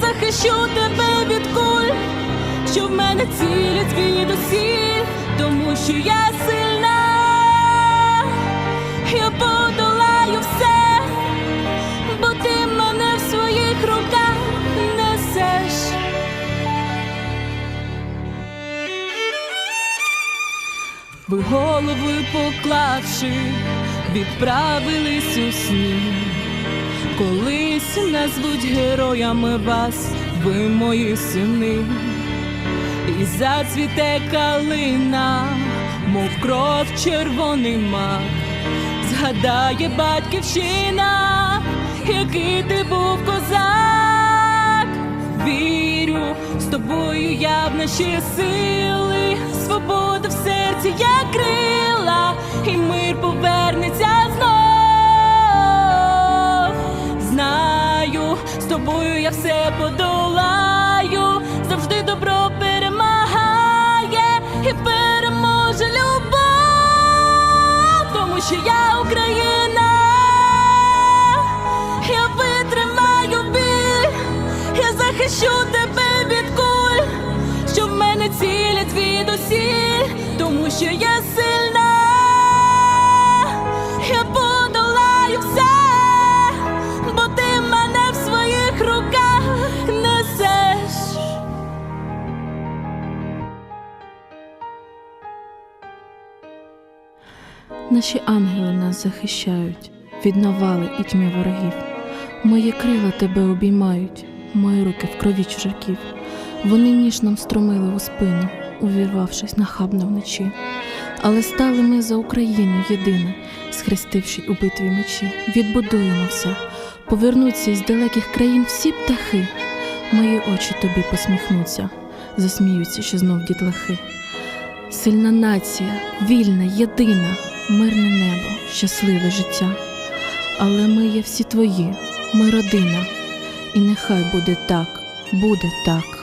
захищу тебе від куль, що в мене цілять від усіх, тому що я сильна, я подолаю все, бо ти мене в своїх руках несеш. Ви голови поклавши, відправились у сні. Колись назвуть героями вас, ви мої сини, і зацвіте калина, мов кров червоний мак, згадає батьківщина, який ти був козак. Вірю, з тобою я в наші сили, свобода в серці, як крила, і мир повернеться з тобою я все подолаю, завжди добро перемагає і переможе любов, тому що я Україна, я витримаю біль, я захищу тебе від куль, що в мене цілять від усіх, тому що я сильна, Наші ангели нас захищають від навали і тьми ворогів. Мої крила тебе обіймають, мої руки в крові чужаків. Вони ніж нам стромили у спину, увірвавшись нахабно вночі. Але стали ми за Україну єдине, схрестивши у битві мечі. Відбудуємо все, повернуться із далеких країн всі птахи. Мої очі тобі посміхнуться, засміються, що знов дітлахи. Сильна нація, вільна, єдина, мирне небо, щасливе життя. Але ми є всі твої, ми родина, і нехай буде так, буде так.